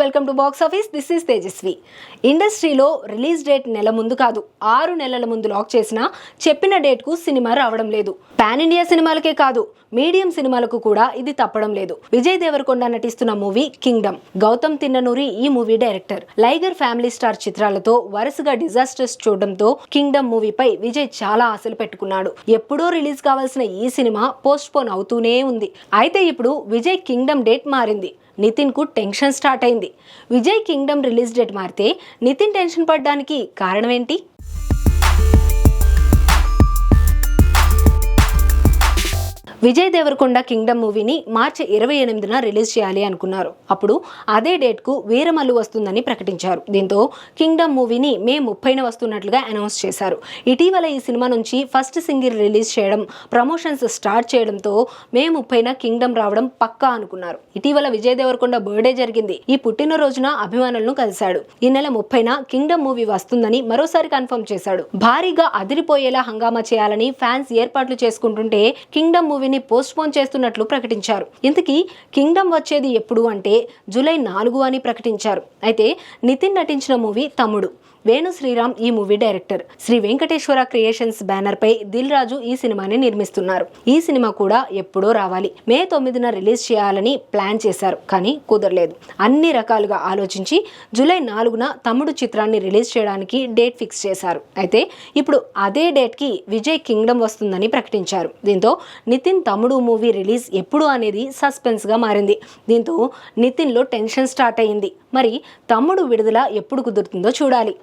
Welcome to box office. This is Tejaswi. ఇండస్ట్రీలో release date నెల ముందు కాదు ఆరు నెలల ముందు లాక్ చేసినా చెప్పిన డేట్కు సినిమా రావడం లేదు. పాన్ ఇండియా సినిమాలకే కాదు మీడియం సినిమాలకు కూడా ఇది తప్పడం లేదు. విజయ్ దేవరకొండ నటిస్తున్న మూవీ కింగ్డమ్. గౌతమ్ తిన్ననూరి ఈ movie director. Liger Family Star చిత్రాలతో వరుసగా డిజాస్టర్స్ చూడడంతో కింగ్డమ్ మూవీపై విజయ్ చాలా ఆశలు పెట్టుకున్నాడు. ఎప్పుడో రిలీజ్ కావాల్సిన ఈ సినిమా పోస్ట్ పోన్ అవుతూనే ఉంది. అయితే ఇప్పుడు విజయ్ కింగ్డమ్ డేట్ మారింది. నితిన్కు టెన్షన్ స్టార్ట్ అయింది. విజయ్ కింగ్డమ్ రిలీజ్ డేట్ మారితే నితిన్ టెన్షన్ పడడానికి కారణం ఏంటి? విజయ్ దేవరకొండ కింగ్డమ్ మూవీని మార్చి ఇరవై ఎనిమిదిన రిలీజ్ చేయాలి అనుకున్నారు. అప్పుడు అదే డేట్కు వీరమల్లు వస్తుందని ప్రకటించారు. దీంతో కింగ్డమ్ మూవీని మే ముప్పైన వస్తున్నట్లుగా అనౌన్స్ చేశారు. ఇటీవల ఈ సినిమా నుంచి ఫస్ట్ సింగిల్ రిలీజ్ చేయడం ప్రమోషన్స్ స్టార్ట్ చేయడంతో మే ముప్పైన కింగ్డమ్ రావడం పక్కా అనుకున్నారు. ఇటీవల విజయ్ దేవరకొండ బర్త్డే జరిగింది. ఈ పుట్టినరోజున అభిమానులను కలిశాడు. ఈ నెల ముప్పైన కింగ్డమ్ మూవీ వస్తుందని మరోసారి కన్ఫర్మ్ చేశాడు. భారీగా అదిరిపోయేలా హంగామా చేయాలని ఫ్యాన్స్ ఏర్పాట్లు చేసుకుంటుంటే కింగ్డమ్ మూవీని పోస్ట్ పోన్ చేస్తున్నట్లు ప్రకటించారు. ఇంతకీ కింగ్డమ్ వచ్చేది ఎప్పుడు అంటే జూలై నాలుగు అని ప్రకటించారు. అయితే నితిన్ నటించిన మూవీ తమ్ముడు. వేణు శ్రీరామ్ ఈ movie director. Sri Venkateswara creations banner పై దిల్ రాజు ఈ సినిమాని నిర్మిస్తున్నారు. ఈ సినిమా కూడా ఎప్పుడో రావాలి. మే తొమ్మిదిన రిలీజ్ చేయాలని ప్లాన్ చేశారు కానీ కుదరలేదు. అన్ని రకాలుగా ఆలోచించి జూలై నాలుగున తమ్ముడు చిత్రాన్ని రిలీజ్ చేయడానికి డేట్ ఫిక్స్ చేశారు. అయితే ఇప్పుడు అదే డేట్కి విజయ్ కింగ్డమ్ వస్తుందని ప్రకటించారు. దీంతో నితిన్ తమ్ముడు మూవీ రిలీజ్ ఎప్పుడు అనేది సస్పెన్స్గా మారింది. దీంతో నితిన్లో టెన్షన్ స్టార్ట్ అయింది మరి తమ్ముడు విడుదల ఎప్పుడు కుదురుతుందో చూడాలి.